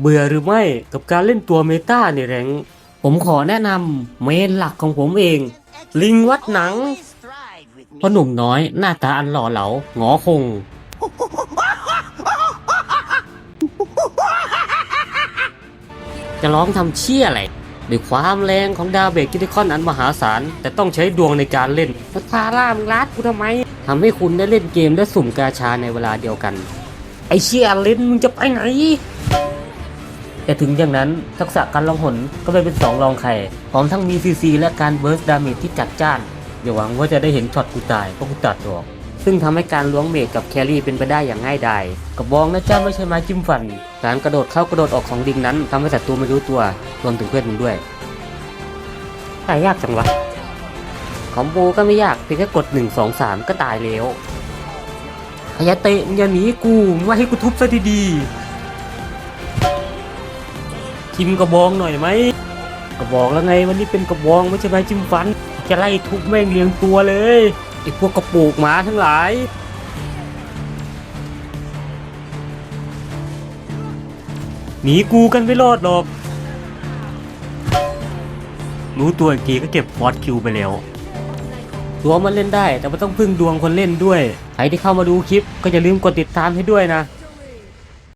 เบื่อหรือไม่กับการเล่นตัวเมตาในแรง ผมขอแนะนำเมนหลักของผมเอง ลิงวัดหนังพ่อหนุ่มน้อยหน้าตาอันหล่อเหลาหงอคง จะร้องทำเชี่ยอะไรด้วยความแรงของดาวเบรกกิติคอนอันมหาศาล แต่ต้องใช้ดวงในการเล่นพัทาร่ามรัดกูทำไมทำให้คุณได้เล่นเกมและสุ่มกาชาในเวลาเดียวกัน ไอเชี่ยเล่นมึงจะไปไหน แต่ถึงอย่างนั้นทักษะการลองหนก็ไม่เป็นสองรองใครพร้อมทั้งมีซีซีและการเบิร์สดาเมจที่จัดจ้าน อย่าหวังว่าจะได้เห็นช็อตกูตายเพราะกูตัดออก ซึ่งทำให้การล้วงเมจกับแครี่เป็นไปได้อย่างง่ายดายกระบองนะจ้าไม่ใช่ไม้จิ้มฟัน การกระโดดเข้ากระโดดออกของดิงนั้นทำให้ศัตรูไม่รู้ตัวรวมถึงเพื่อนมึงด้วยตายยากจังวะคอมโบก็ไม่ยากเพียงแค่กด 1 2 3 ก็ตายแล้วพยาเตะอย่าหนีกูว่าให้กูทุบซะดีๆ ทิมกระบองหน่อยไหมกระบอกแล้วไงวันนี้เป็นกระบองไม่ใช่ไม้จิ้มฟัน จะไล่ทุบแม่งเลี้ยงตัวเลยไอ้พวกกระปูกหมาทั้งหลายหนีกูกันไม่รอดหรอก รู้ตัวอีกทีก็เก็บฟอสคิวไปแล้ว ตัวมันเล่นได้แต่ไม่ต้องพึ่งดวงคนเล่นด้วย ใครที่เข้ามาดูคลิปก็อย่าลืมกดติดตามให้ด้วยนะ